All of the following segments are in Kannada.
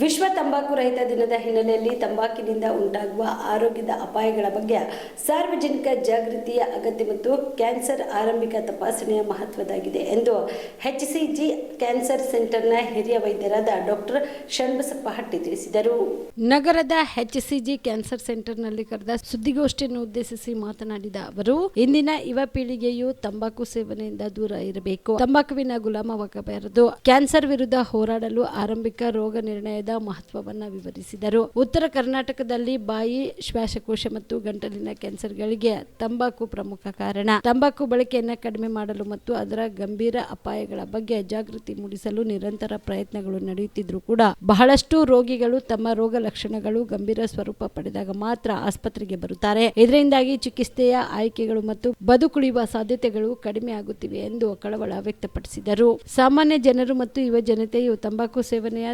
ವಿಶ್ವ ತಂಬಾಕು ರಹಿತ ದಿನದ ಹಿನ್ನೆಲೆಯಲ್ಲಿ ತಂಬಾಕಿನಿಂದ ಉಂಟಾಗುವ ಆರೋಗ್ಯದ ಅಪಾಯಗಳ ಬಗ್ಗೆ ಸಾರ್ವಜನಿಕ ಜಾಗೃತಿಯ ಅಗತ್ಯ ಮತ್ತು ಕ್ಯಾನ್ಸರ್ ಆರಂಭಿಕ ತಪಾಸಣೆಯ ಮಹತ್ವದಾಗಿದೆ ಎಂದು ಎಚ್ಸಿಜಿ ಕ್ಯಾನ್ಸರ್ ಸೆಂಟರ್ನ ಹಿರಿಯ ವೈದ್ಯರಾದ ಡಾಕ್ಟರ್ ಷಣ್ಬಸಪ್ಪ ಹಟ್ಟಿ ತಿಳಿಸಿದರು. ನಗರದ ಎಚ್ಸಿಜಿ ಕ್ಯಾನ್ಸರ್ ಸೆಂಟರ್ನಲ್ಲಿ ಕರೆದ ಸುದ್ದಿಗೋಷ್ಠಿಯನ್ನು ಉದ್ದೇಶಿಸಿ ಮಾತನಾಡಿದ ಅವರು, ಇಂದಿನ ಯುವ ಪೀಳಿಗೆಯು ತಂಬಾಕು ಸೇವನೆಯಿಂದ ದೂರ ಇರಬೇಕು. ತಂಬಾಕುವಿನ ಗುಲಾಮವಾಗಬಾರದು. ಕ್ಯಾನ್ಸರ್ ವಿರುದ್ಧ ಹೋರಾಡಲು ಆರಂಭಿಕ ರೋಗ ನಿರ್ಣಯದ ಮಹತ್ವವನ್ನು ವಿವರಿಸಿದರು. ಉತ್ತರ ಕರ್ನಾಟಕದಲ್ಲಿ ಬಾಯಿ, ಶ್ವಾಸಕೋಶ ಮತ್ತು ಗಂಟಲಿನ ಕ್ಯಾನ್ಸರ್ಗಳಿಗೆ ತಂಬಾಕು ಪ್ರಮುಖ ಕಾರಣ. ತಂಬಾಕು ಬಳಕೆಯನ್ನು ಕಡಿಮೆ ಮಾಡಲು ಮತ್ತು ಅದರ ಗಂಭೀರ ಅಪಾಯಗಳ ಬಗ್ಗೆ ಜಾಗೃತಿ ಮೂಡಿಸಲು ನಿರಂತರ ಪ್ರಯತ್ನಗಳು ನಡೆಯುತ್ತಿದ್ರೂ ಕೂಡ ಬಹಳಷ್ಟು ರೋಗಿಗಳು ತಮ್ಮ ರೋಗ ಲಕ್ಷಣಗಳು ಗಂಭೀರ ಸ್ವರೂಪ ಪಡೆದಾಗ ಮಾತ್ರ ಆಸ್ಪತ್ರೆಗೆ ಬರುತ್ತಾರೆ. ಇದರಿಂದಾಗಿ ಚಿಕಿತ್ಸೆಯ ಆಯ್ಕೆಗಳು ಮತ್ತು ಬದುಕುಳಿಯುವ ಸಾಧ್ಯತೆಗಳು ಕಡಿಮೆ ಆಗುತ್ತಿವೆ ಎಂದು ಕಳವಳ ವ್ಯಕ್ತಪಡಿಸಿದರು. ಸಾಮಾನ್ಯ ಜನರು ಮತ್ತು ಯುವ ಜನತೆಯು ತಂಬಾಕು ಸೇವನೆಯ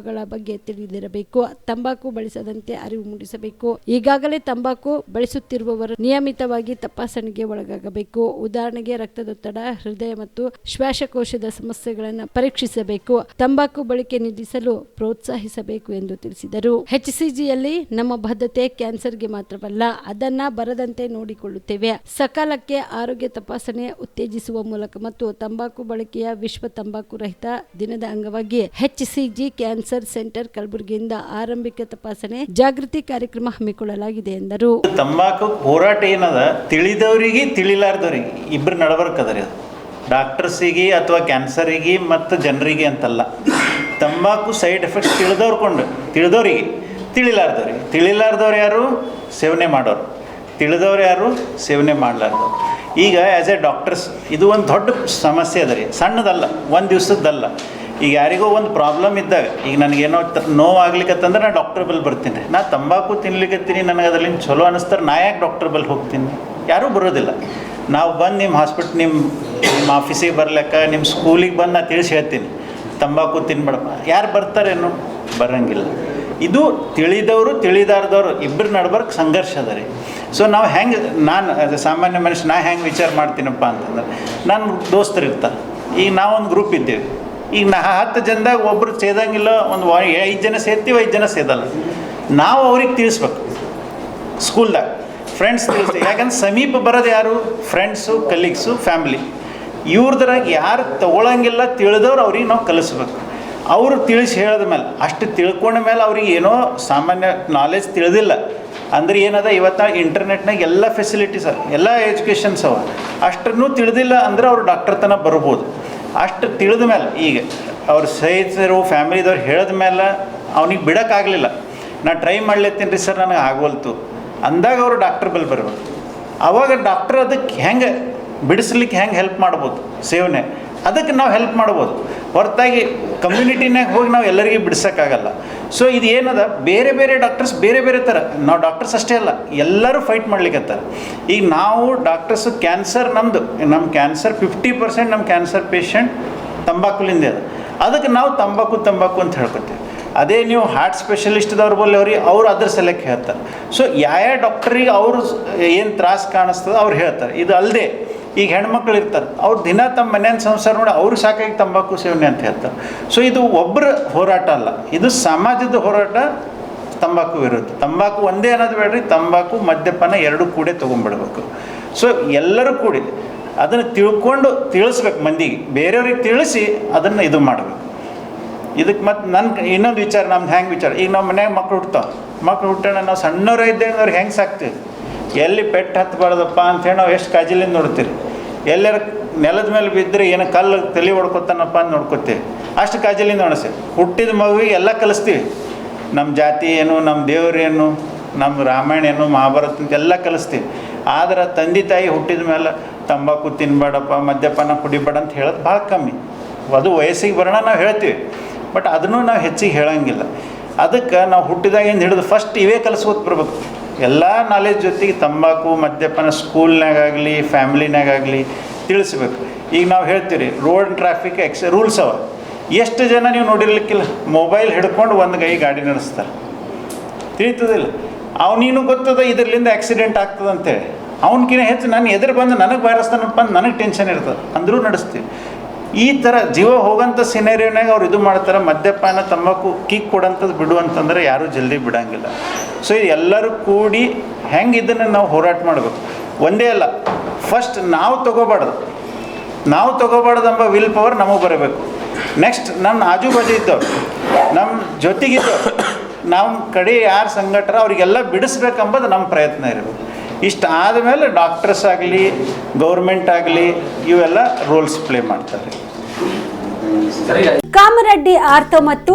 ದುಷ್ಪರಿಣಾಮಗಳ ಬಗ್ಗೆ ತಿಳಿದಿರಬೇಕು. ತಂಬಾಕು ಬಳಸದಂತೆ ಅರಿವು ಮೂಡಿಸಬೇಕು. ಈಗಾಗಲೇ ತಂಬಾಕು ಬಳಸುತ್ತಿರುವವರು ನಿಯಮಿತವಾಗಿ ತಪಾಸಣೆಗೆ ಒಳಗಾಗಬೇಕು. ಉದಾಹರಣೆಗೆ ರಕ್ತದೊತ್ತಡ, ಹೃದಯ ಮತ್ತು ಶ್ವಾಸಕೋಶದ ಸಮಸ್ಯೆಗಳನ್ನು ಪರೀಕ್ಷಿಸಬೇಕು. ತಂಬಾಕು ಬಳಕೆ ನಿಲ್ಲಿಸಲು ಪ್ರೋತ್ಸಾಹಿಸಬೇಕು ಎಂದು ತಿಳಿಸಿದರು. ಎಚ್ಸಿಜಿಯಲ್ಲಿ ನಮ್ಮ ಬದ್ಧತೆ ಕ್ಯಾನ್ಸರ್ಗೆ ಮಾತ್ರವಲ್ಲ, ಅದನ್ನ ಬರದಂತೆ ನೋಡಿಕೊಳ್ಳುತ್ತೇವೆ. ಸಕಾಲಕ್ಕೆ ಆರೋಗ್ಯ ತಪಾಸಣೆ ಉತ್ತೇಜಿಸುವ ಮೂಲಕ ಮತ್ತು ತಂಬಾಕು ಬಳಕೆಯ ವಿಶ್ವ ತಂಬಾಕು ರಹಿತ ದಿನದ ಅಂಗವಾಗಿ ಎಚ್ಸಿಜಿ ಕ್ಯಾನ್ಸರ್ ಸೆಂಟರ್ ಕಲಬುರಗಿಯಿಂದ ಆರಂಭಿಕ ತಪಾಸಣೆ ಜಾಗೃತಿ ಕಾರ್ಯಕ್ರಮ ಹಮ್ಮಿಕೊಳ್ಳಲಾಗಿದೆ ಎಂದರು. ತಂಬಾಕು ಹೋರಾಟ ಏನದ? ತಿಳಿದವರಿಗೆ ತಿಳಿಲಾರ್ದವ್ರಿಗೆ. ಇಬ್ಬರು ನಡಬರ್ಕದ್ರಿ ಅದ. ಡಾಕ್ಟರ್ಸಿಗೆ ಅಥವಾ ಕ್ಯಾನ್ಸರಿಗೆ ಮತ್ತು ಜನರಿಗೆ ಅಂತಲ್ಲ. ತಂಬಾಕು ಸೈಡ್ ಎಫೆಕ್ಟ್ಸ್ ತಿಳಿದವ್ರ್ಕೊಂಡು ತಿಳಿದವರಿಗೆ ತಿಳಿಲಾರ್ದವ್ರಿಗೆ. ತಿಳಿಲಾರ್ದವ್ರು ಯಾರು? ಸೇವನೆ ಮಾಡೋರು. ತಿಳಿದವ್ರು ಯಾರು? ಸೇವನೆ ಮಾಡಲಾರ್ದವ್ರು. ಈಗ ಆ್ಯಸ್ ಎ ಡಾಕ್ಟರ್ಸ್ ಇದು ಒಂದು ದೊಡ್ಡ ಸಮಸ್ಯೆ ಅದ ರೀ. ಸಣ್ಣದಲ್ಲ, ಒಂದು ದಿವ್ಸದ್ದಲ್ಲ. ಈಗ ಯಾರಿಗೋ ಒಂದು ಪ್ರಾಬ್ಲಮ್ ಇದ್ದಾಗ, ಈಗ ನನಗೆ ಏನೋ ನೋವು ಆಗ್ಲಿಕ್ಕತ್ತಂದ್ರೆ ನಾ ಡಾಕ್ಟರ್ ಬಲ್ ಬರ್ತೀನಿ. ನಾ ತಂಬಾಕು ತಿನ್ಲಿಕ್ಕತ್ತೀನಿ ನನಗೆ ಅದರಲ್ಲಿ ಚಲೋ ಅನಿಸ್ತಾರೆ, ನಾ ಯಾಕೆ ಡಾಕ್ಟರ್ ಬಲ್ ಹೋಗ್ತೀನಿ? ಯಾರೂ ಬರೋದಿಲ್ಲ. ನಾವು ಬಂದು ನಿಮ್ಮ ಹಾಸ್ಪಿಟ್ ನಿಮ್ಮ ನಿಮ್ಮ ಆಫೀಸಿಗೆ ಬರ್ಲಿಕ್ಕ ನಿಮ್ಮ ಸ್ಕೂಲಿಗೆ ಬಂದು ನಾ ತಿಳಿಸಿ ಹೇಳ್ತೀನಿ. ತಂಬಾಕು ತಿನ್ಬೇಡಪ್ಪ. ಯಾರು ಬರ್ತಾರೇನು? ಬರಂಗಿಲ್ಲ. ಇದು ತಿಳಿದವರು, ತಿಳಿದಾರ್ದವ್ರು ಇಬ್ಬರು ನಡ್ಬರ್ಗೆ ಸಂಘರ್ಷ ಅದ ರೀ. ಸೊ ನಾವು ಹೆಂಗೆ, ನಾನು ಸಾಮಾನ್ಯ ಮನುಷ್ಯ, ನಾ ಹೆಂಗೆ ವಿಚಾರ ಮಾಡ್ತೀನಪ್ಪ ಅಂತಂದ್ರೆ ನನ್ನ ದೋಸ್ತರು ಇರ್ತಾರೆ ಈಗ ನಾವೊಂದು ಗ್ರೂಪ್ ಇದ್ದೇವೆ. ಈಗ ನಾ ಹತ್ತು ಜನದಾಗ ಒಬ್ಬರು ಸೇದಂಗಿಲ್ಲ, ಒಂದು ಐದು ಜನ ಸೇರ್ತೀವಿ, ಐದು ಜನ ಸೇದಲ್ಲ. ನಾವು ಅವ್ರಿಗೆ ತಿಳಿಸ್ಬೇಕು. ಸ್ಕೂಲ್ದಾಗ. ಫ್ರೆಂಡ್ಸ್ ತಿಳಿಸ್ತೀವಿ. ಯಾಕಂದ್ರೆ ಸಮೀಪ ಬರೋದು ಯಾರು? ಫ್ರೆಂಡ್ಸು ಕಲೀಗ್ಸು ಫ್ಯಾಮ್ಲಿ ಇವ್ರದ್ರಾಗ ಯಾರು ತಗೊಳಂಗಿಲ್ಲ, ತಿಳಿದವ್ರು ಅವ್ರಿಗೆ ನಾವು ಕಲಿಸ್ಬೇಕು. ಅವರು ತಿಳಿಸಿ ಹೇಳಿದ ಮೇಲೆ, ಅಷ್ಟು ತಿಳ್ಕೊಂಡ ಮೇಲೆ ಅವ್ರಿಗೆ ಏನೋ ಸಾಮಾನ್ಯ ನಾಲೆಜ್ ತಿಳಿದಿಲ್ಲ. ಅಂದ್ರೆ ಏನದ ಇವತ್ತು ಇಂಟರ್ನೆಟ್ನಾಗ ಎಲ್ಲ ಫೆಸಿಲಿಟೀಸ್ ಅವ, ಎಲ್ಲ ಎಜುಕೇಷನ್ಸ್ ಅವ. ಅಷ್ಟನ್ನು ತಿಳಿದಿಲ್ಲ ಅಂದ್ರೆ ಅವ್ರು ಡಾಕ್ಟರ್ ತನಕ ಬರ್ಬೋದು. ಅಷ್ಟು ತಿಳಿದ ಮೇಲೆ, ಈಗ ಅವ್ರ ಸ್ನೇಹಿತರು, ಫ್ಯಾಮಿಲಿದವ್ರು ಹೇಳಿದ ಮೇಲೆ ಅವ್ನಿಗೆ ಬಿಡೋಕ್ಕಾಗಲಿಲ್ಲ. ನಾ ಟ್ರೈ ಮಾಡ್ಲತ್ತೀನಿ ರೀ ಸರ್, ನನಗೆ ಆಗೋಲ್ತು. ಅಂದಾಗ ಅವರು ಡಾಕ್ಟ್ರ್ ಬಲ್ ಬರಬೇಕು. ಅವಾಗ ಡಾಕ್ಟ್ರ್ ಅದಕ್ಕೆ ಹೆಂಗೆ, ಬಿಡಿಸ್ಲಿಕ್ಕೆ ಹೆಂಗೆ ಹೆಲ್ಪ್ ಮಾಡ್ಬೋದು? ಸೇವನೆ. ಅದಕ್ಕೆ ನಾವು ಹೆಲ್ಪ್ ಮಾಡ್ಬೋದು. ಹೊರತಾಗಿ ಕಮ್ಯುನಿಟಿನಾಗ ಹೋಗಿ ನಾವು ಎಲ್ಲರಿಗೂ ಬಿಡ್ಸೋಕ್ಕಾಗಲ್ಲ. ಸೊ ಇದು ಏನದ? ಬೇರೆ ಬೇರೆ ಡಾಕ್ಟರ್ಸ್ ಬೇರೆ ಬೇರೆ ಥರ ನಾವು ಡಾಕ್ಟರ್ಸ್ ಅಷ್ಟೇ ಅಲ್ಲ, ಎಲ್ಲರೂ ಫೈಟ್ ಮಾಡ್ಲಿಕ್ಕತ್ತಾರೆ ಈಗ ನಾವು ಡಾಕ್ಟರ್ಸ್ ಕ್ಯಾನ್ಸರ್ ನಮ್ಮದು ನಮ್ಮ ಕ್ಯಾನ್ಸರ್ ಫಿಫ್ಟಿ ಪರ್ಸೆಂಟ್ ನಮ್ಮ ಕ್ಯಾನ್ಸರ್ ಪೇಷಂಟ್ ತಂಬಾಕುಲಿಂದ ಅದ. ಅದಕ್ಕೆ ನಾವು ತಂಬಾಕು ತಂಬಾಕು ಅಂತ ಹೇಳ್ಕೊತೀವಿ. ಅದೇ ನೀವು ಹಾರ್ಟ್ ಸ್ಪೆಷಲಿಸ್ಟ್ದವ್ರು ಬಲ್ಲಿ ಅವ್ರಿಗೆ, ಅವ್ರು ಅದ್ರ ಸಲಕ್ಕೆ ಹೇಳ್ತಾರೆ. ಸೊ ಯಾವ ಡಾಕ್ಟ್ರಿಗೆ ಅವರು ಏನು ತ್ರಾಸು ಕಾಣಿಸ್ತದೆ ಅವ್ರು ಹೇಳ್ತಾರೆ. ಇದು ಅಲ್ಲದೆ ಈಗ ಹೆಣ್ಮಕ್ಳು ಇರ್ತಾರೆ, ಅವ್ರು ದಿನ ತಮ್ಮ ಮನೆಯ ಸಂಸಾರ ನೋಡಿ ಅವ್ರು ಸಾಕಾಗಿ ತಂಬಾಕು ಸೇವನೆ ಅಂತ ಹೇಳ್ತಾರೆ. ಸೊ ಇದು ಒಬ್ಬರ ಹೋರಾಟ ಅಲ್ಲ, ಇದು ಸಮಾಜದ ಹೋರಾಟ, ತಂಬಾಕು ವಿರುದ್ಧ. ತಂಬಾಕು ಒಂದೇ ಅನ್ನೋದು ಬೇಡ್ರಿ, ತಂಬಾಕು ಮದ್ಯಪಾನ ಎರಡು ಕೂಡೇ ತೊಗೊಂಡ್ಬಿಡ್ಬೇಕು. ಸೊ ಎಲ್ಲರೂ ಕೂಡಿ ಅದನ್ನು ತಿಳ್ಕೊಂಡು ತಿಳಿಸ್ಬೇಕು ಮಂದಿಗೆ, ಬೇರೆಯವ್ರಿಗೆ ತಿಳಿಸಿ ಅದನ್ನು ಇದು ಮಾಡಬೇಕು. ಇದಕ್ಕೆ ಮತ್ತು ನನ್ನ ಇನ್ನೊಂದು ವಿಚಾರ, ನಮ್ದು ಹೆಂಗೆ ವಿಚಾರ? ಈಗ ನಮ್ಮ ಮನ್ಯಾಗ ಮಕ್ಳು ಹುಡ್ತಾವೆ ಮಕ್ಳು ಹುಟ್ಟೋಣ ನಾವು ಸಣ್ಣವ್ರು ಇದ್ದೇವೆ ಅವ್ರು ಹೆಂಗೆ ಸಾಕ್ತೀವಿ? ಎಲ್ಲಿ ಪೆಟ್ಟು ಹತ್ತಬಾರ್ದಪ್ಪ ಅಂಥೇಳಿ ನಾವು ಎಷ್ಟು ಕಾಜಿಲಿಂದ ನೋಡ್ತೀರಿ? ಎಲ್ಲರ ನೆಲದ ಮೇಲೆ ಬಿದ್ದರೆ ಏನು ಕಲ್ಲು ತಲೆ ಹೊಡ್ಕೊತಾನಪ್ಪ ಅಂತ ನೋಡ್ಕೊತೀವಿ. ಅಷ್ಟು ಕಾಜಿಲಿಂದ ನೋಡಿಸಿ. ಹುಟ್ಟಿದ ಮಗುವಿಗೆ ಎಲ್ಲ ಕಲಿಸ್ತೀವಿ. ನಮ್ಮ ಜಾತಿ ಏನು, ನಮ್ಮ ದೇವ್ರು ಏನು, ನಮ್ಮ ರಾಮಾಯಣ ಏನು, ಮಹಾಭಾರತ ಎಲ್ಲ ಕಲಿಸ್ತೀವಿ. ಆದ್ರೆ ತಂದೆ ತಾಯಿ ಹುಟ್ಟಿದ ಮೇಲೆ ತಂಬಾಕು ತಿನ್ಬೇಡಪ್ಪ, ಮದ್ಯಪಾನ ಕುಡಿಬೇಡ ಅಂತ ಹೇಳೋದು ಭಾಳ ಕಮ್ಮಿ. ಅದು ವಯಸ್ಸಿಗೆ ಬರೋಣ ನಾವು ಹೇಳ್ತೀವಿ. ಬಟ್ ಅದನ್ನು ನಾವು ಹೆಚ್ಚಿಗೆ ಹೇಳಂಗಿಲ್ಲ. ಅದಕ್ಕೆ ನಾವು ಹುಟ್ಟಿದಾಗಿಂದ ಹಿಡಿದು ಫಸ್ಟ್ ಇವೇ ಕಲಿಸ್ಕೋತ ಬರ್ಬೇಕು. ಎಲ್ಲ ನಾಲೆಜ್ ಜೊತೆಗೆ ತಂಬಾಕು, ಮದ್ಯಪಾನ ಸ್ಕೂಲ್ನಾಗಾಗಲಿ ಫ್ಯಾಮ್ಲಿನಾಗಾಗಲಿ ತಿಳಿಸ್ಬೇಕು. ಈಗ ನಾವು ಹೇಳ್ತೀವಿ ರೋಡ್ ಟ್ರಾಫಿಕ್ ಎಕ್ಸ್ ರೂಲ್ಸ್ ಅವ. ಎಷ್ಟು ಜನ ನೀವು ನೋಡಿರ್ಲಿಕ್ಕಿಲ್ಲ ಮೊಬೈಲ್ ಹಿಡ್ಕೊಂಡು ಒಂದು ಕೈ ಗಾಡಿ ನಡೆಸ್ತಾರೆ. ತಿಳಿತದಿಲ್ಲ. ಅವನೇನು ಗೊತ್ತದ ಇದರಿಂದ ಆಕ್ಸಿಡೆಂಟ್ ಆಗ್ತದಂತೇಳಿ. ಅವನಕಿನ ಹೆಚ್ಚು ನಾನು ಎದುರು ಬಂದು ನನಗೆ ಬಾರಿಸ್ತಾನಪ್ಪ ಅಂದ್ರೆ ನನಗೆ ಟೆನ್ಷನ್ ಇರ್ತದೆ. ಅಂದರೂ ನಡೆಸ್ತೀವಿ. ಈ ಥರ ಜೀವ ಹೋಗೋಂಥ ಸಿನೇರಿಯೋನಾಗ ಅವ್ರು ಇದು ಮಾಡ್ತಾರೆ, ಮದ್ಯಪಾನ ತಂಬಾಕು ಕಿಕ್ ಕೊಡೋಂಥದ್ದು ಬಿಡು ಅಂತಂದ್ರೆ ಯಾರೂ ಜಲ್ದಿ ಬಿಡೋಂಗಿಲ್ಲ. ಸೊ ಎಲ್ಲರೂ ಕೂಡಿ ಹೆಂಗೆ ಇದನ್ನು ನಾವು ಹೋರಾಟ ಮಾಡಬೇಕು? ಒಂದೇ ಅಲ್ಲ ಫಸ್ಟ್ ನಾವು ತೊಗೋಬಾರ್ದು. ನಾವು ತಗೋಬಾರ್ದು ಎಂಬ ವಿಲ್ ಪವರ್ ನಮಗೆ ಬರಬೇಕು. ನೆಕ್ಸ್ಟ್ ನಮ್ಮ ಆಜು ಬಾಜು ಇದ್ದವ್ರು ನಮ್ಮ ಜೊತೆಗಿದ್ದವ್ರು ನಮ್ಮ ಕಡೆ ಯಾರು ಸಂಘಟರ ಅವರಿಗೆಲ್ಲ ಬಿಡಿಸ್ಬೇಕಂಬುದು ನಮ್ಮ ಪ್ರಯತ್ನ ಇರಬೇಕು. ಇಷ್ಟು ಆದಮೇಲೆ ಡಾಕ್ಟರ್ಸ್ ಆಗಲಿ ಗೌರ್ಮೆಂಟ್ ಆಗಲಿ ಇವೆಲ್ಲ ರೋಲ್ಸ್ ಪ್ಲೇ ಮಾಡ್ತಾರೆ. ಕಾಮರೆಡ್ಡಿ ಆರ್ಥೋ ಮತ್ತು